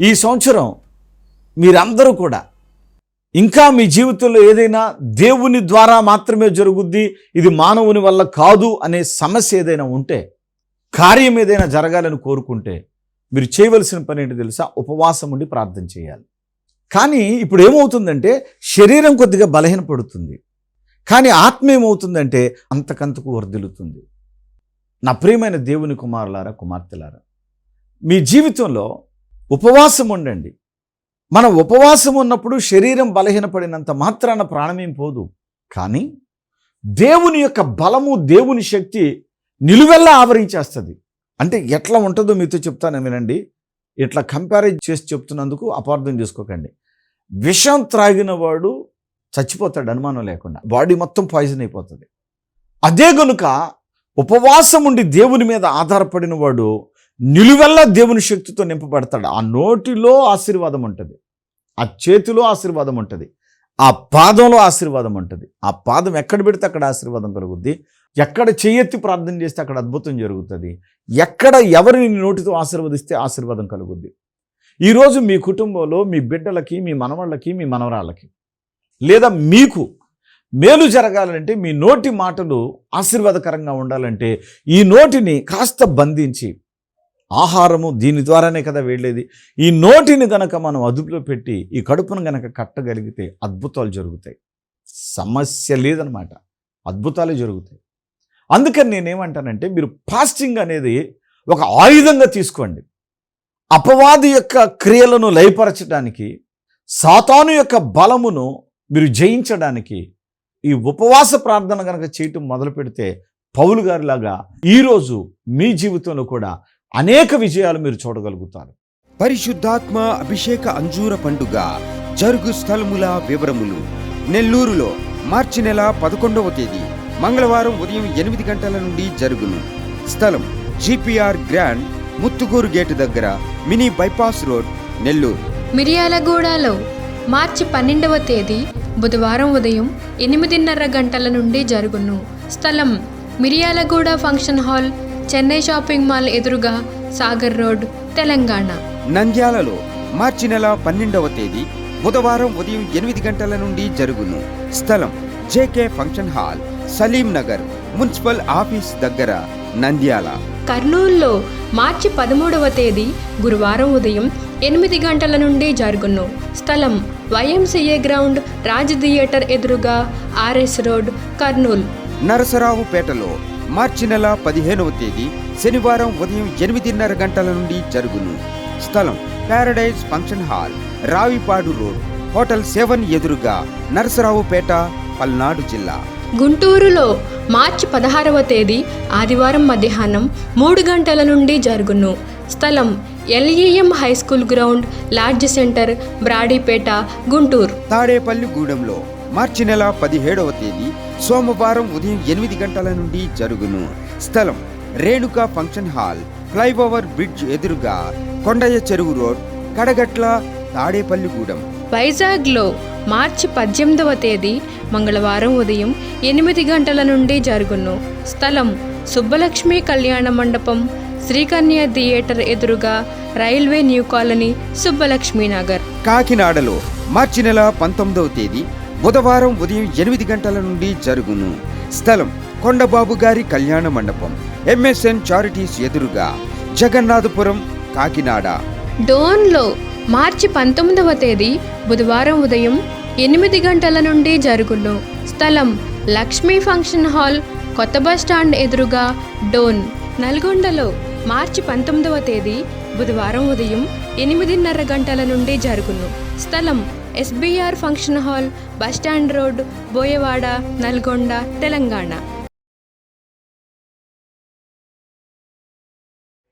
ఈ సంవత్సరం మీరందరూ కూడా ఇంకా మీ జీవితంలో ఏదైనా దేవుని ద్వారా మాత్రమే జరుగుద్ది ఇది మానవుని వల్ల కాదు అనే సమస్య ఏదైనా ఉంటే కార్యం ఏదైనా జరగాలని కోరుకుంటే మీరు చేయవలసిన పని ఏంటి తెలుసా? ఉపవాసం ఉండి ప్రార్థన చేయాలి. కానీ ఇప్పుడు ఏమవుతుందంటే శరీరం కొద్దిగా బలహీనపడుతుంది. కానీ ఆత్మ ఏమవుతుందంటే అంతకంతకు వర్ధిల్లుతుంది. నా ప్రియమైన దేవుని కుమారులారా కుమార్తెలారా మీ జీవితంలో ఉపవాసం ఉండండి. మనం ఉపవాసం ఉన్నప్పుడు శరీరం బలహీనపడినంత మాత్రాన ప్రాణమేం పోదు. కానీ దేవుని యొక్క బలము దేవుని శక్తి నిలువెల్లా ఆవరించేస్తుంది. అంటే ఎట్లా ఉంటుందో మీతో చెప్తాను వినండి. ఇట్లా కంపారిజ్ చేసి చెప్తున్నందుకు అపార్థం చేసుకోకండి. విషం త్రాగిన వాడు చచ్చిపోతాడు అనుమానం లేకుండా. బాడీ మొత్తం పాయిజన్ అయిపోతుంది. అదే గనుక ఉపవాసం ఉండి దేవుని మీద ఆధారపడిన వాడు నిలువెల్లా దేవుని శక్తితో నింపబడతాడు. ఆ నోటిలో ఆశీర్వాదం ఉంటుంది. ఆ చేతిలో ఆశీర్వాదం ఉంటుంది. ఆ పాదంలో ఆశీర్వాదం ఉంటుంది. ఆ పాదం ఎక్కడ పెడితే అక్కడ ఆశీర్వాదం కలుగుద్ది. ఎక్కడ చెయ్యెత్తి ప్రార్థన చేస్తే అక్కడ అద్భుతం జరుగుతుంది. ఎక్కడ ఎవరిని నోటితో ఆశీర్వదిస్తే ఆశీర్వాదం కలుగుద్ది. ఈరోజు మీ కుటుంబంలో మీ బిడ్డలకి మీ మనవాళ్ళకి మీ మనవరాళ్ళకి లేదా మీకు మేలు జరగాలంటే మీ నోటి మాటలు ఆశీర్వాదకరంగా ఉండాలంటే ఈ నోటిని కాస్త బంధించి ఆహారము దీని ద్వారానే కదా వెళ్ళేది. ఈ నోటిని గనక మనం అదుపులో పెట్టి ఈ కడుపును గనక కట్టగలిగితే అద్భుతాలు జరుగుతాయి. సమస్య లేదనమాట. అద్భుతాలే జరుగుతాయి. అందుకని నేనేమంటానంటే మీరు ఫాస్టింగ్ అనేది ఒక ఆయుధంగా తీసుకోండి. అపవాది యొక్క క్రియలను లయపరచడానికి సాతాను యొక్క బలమును మీరు జయించడానికి ఈ ఉపవాస ప్రార్థన కనుక చేయటం మొదలు పెడితే పౌలు గారిలాగా ఈరోజు మీ జీవితంలో కూడా అనేక విజయాలు మీరు చూడగలుగుతారు. పరిశుద్ధాత్మ అభిషేక అంజూర పండుగ జరుగు స్థలముల వివరములు. నెల్లూరులో మార్చి నెల పదకొండవ తేదీ మంగళవారం ఉదయం ఎనిమిది గంటల నుండి జరుగును. స్థలం జిపిఆర్ గ్రాండ్ ముత్తుగూరు గేటు దగ్గర మినీ బైపాస్ రోడ్ నెల్లూరు. మిర్యాలగూడలో మార్చి పన్నెండవ తేదీ బుధవారం ఉదయం ఎనిమిదిన్నర గంటల నుండి జరుగును. స్థలం Miryalaguda function hall Chennai shopping mall ఎదురుగా సాగర్ రోడ్ తెలంగాణ. నంద్యాలలో మార్చి నెల పన్నెండవ తేదీ బుధవారం ఉదయం ఎనిమిది గంటల నుండి జరుగును. స్థలం JK function hall Salim Nagar municipal office దగ్గర నంద్యాల. కర్నూలులో మార్చి పదమూడవ తేదీ గురువారం ఉదయం ఎనిమిది గంటల నుండి జరుగును. స్థలం వైఎంసీఏ గ్రౌండ్ రాజ్ థియేటర్ ఎదురుగా ఆర్ఎస్ రోడ్ కర్నూలు. నరసరావుపేటలో మార్చి నెల పదిహేనవ తేదీ శనివారం ఉదయం ఎనిమిదిన్నర గంటల నుండి జరుగును. స్థలం paradise function hall Ravipadu road hotel seven ఎదురుగా నరసరావుపేట పల్నాడు జిల్లా. గుంటూరులో మార్చి పదహారవ తేదీ ఆదివారం మధ్యాహ్నం మూడు గంటల నుండి జరుగును. స్థలం LEM high school ground lodge centre Brodipet Guntur. Tadepalli గూడెంలో మార్చి నెల పదిహేడవ తేదీ సోమవారం ఉదయం ఎనిమిది గంటల నుండి జరుగును. స్థలం Renuka function hall flyover bridge ఎదురుగా కొండయ్య చెరువు రోడ్ కడగట్ల తాడేపల్లిగూడెం వైజాగ్లో మార్చి పద్దెనిమిదవ తేదీ మంగళవారం ఉదయం ఎనిమిది గంటల నుండి జరుగును. స్థలం సుబ్బలక్ష్మి కళ్యాణ మండపం శ్రీకన్య థియేటర్ ఎదురుగా railway new colony Subbalakshmi Nagar కాకినాడలో మార్చి నెల పంతొమ్మిదవ తేదీ బుధవారం ఉదయం ఎనిమిది గంటల నుండి జరుగును. స్థలం కొండబాబు గారి కళ్యాణ మండపం. ఎంఎస్ఎన్ చారిటీస్ ఎదురుగా జగన్నాథపురం కాకినాడ. డోన్లో మార్చి పంతొమ్మిదవ తేదీ బుధవారం ఉదయం ఎనిమిది గంటల నుండి జరుగును. స్థలం లక్ష్మీ ఫంక్షన్ హాల్ కొత్త బస్ స్టాండ్ ఎదురుగా డోన్. నల్గొండలో మార్చి పంతొమ్మిదవ తేదీ బుధవారం ఉదయం ఎనిమిదిన్నర గంటల నుండి జరుగును. స్థలం SBR function hall bus stand road Boyawada Nalgonda Telangana.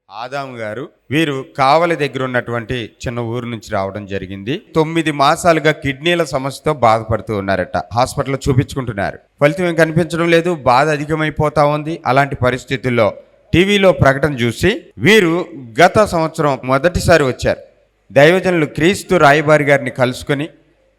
Adam garu వీరు కావలి దగ్గర ఉన్నటువంటి చిన్న ఊరు నుంచి రావడం జరిగింది. తొమ్మిది మాసాలుగా కిడ్నీల సమస్యతో బాధపడుతూ ఉన్నారట. హాస్పిటల్లో చూపించుకుంటున్నారు. ఫలితం ఏం కనిపించడం లేదు. బాధ అధికమైపోతా ఉంది. అలాంటి పరిస్థితుల్లో టీవీలో ప్రకటన చూసి వీరు గత సంవత్సరం మొదటిసారి వచ్చారు. దైవజనులు క్రీస్తు రాయబారి గారిని కలుసుకొని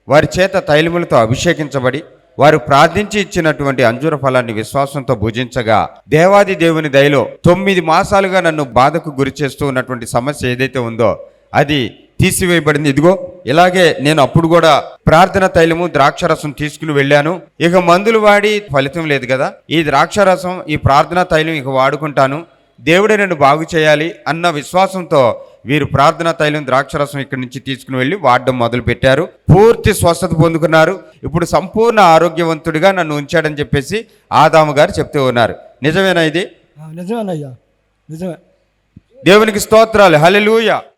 వారి చేత తైలములతో అభిషేకించబడి వారు ప్రార్థించి ఇచ్చినటువంటి అంజూర ఫలాన్ని విశ్వాసంతో భుజించగా దేవాది దేవుని దయలో తొమ్మిది మాసాలుగా నన్ను బాధకు గురి చేస్తూ ఉన్నటువంటి సమస్య ఏదైతే ఉందో అది తీసివేయబడింది. ఇదిగో ఇలాగే నేను అప్పుడు కూడా ప్రార్థన తైలము ద్రాక్షరసం తీసుకుని వెళ్ళాను. ఇక మందులు వాడి ఫలితం లేదు కదా. ఈ ద్రాక్షరసం ఈ ప్రార్థన తైలం ఇక వాడుకుంటాను. దేవుడే నన్ను బాగు చేయాలి అన్న విశ్వాసంతో వీరు ప్రార్థన తైలం ద్రాక్షరసం ఇక్కడి నుంచి తీసుకుని వెళ్ళి వాడడం మొదలు పెట్టారు పూర్తి స్వస్థత పొందుకున్నారు. ఇప్పుడు సంపూర్ణ ఆరోగ్యవంతుడిగా నన్ను ఉంచాడని చెప్పేసి ఆదాము గారు చెప్తూ ఉన్నారు. నిజమేనా ఇది? నిజమేనయ్యా. నిజమే. దేవునికి స్తోత్రాలు. హల్లెలూయా.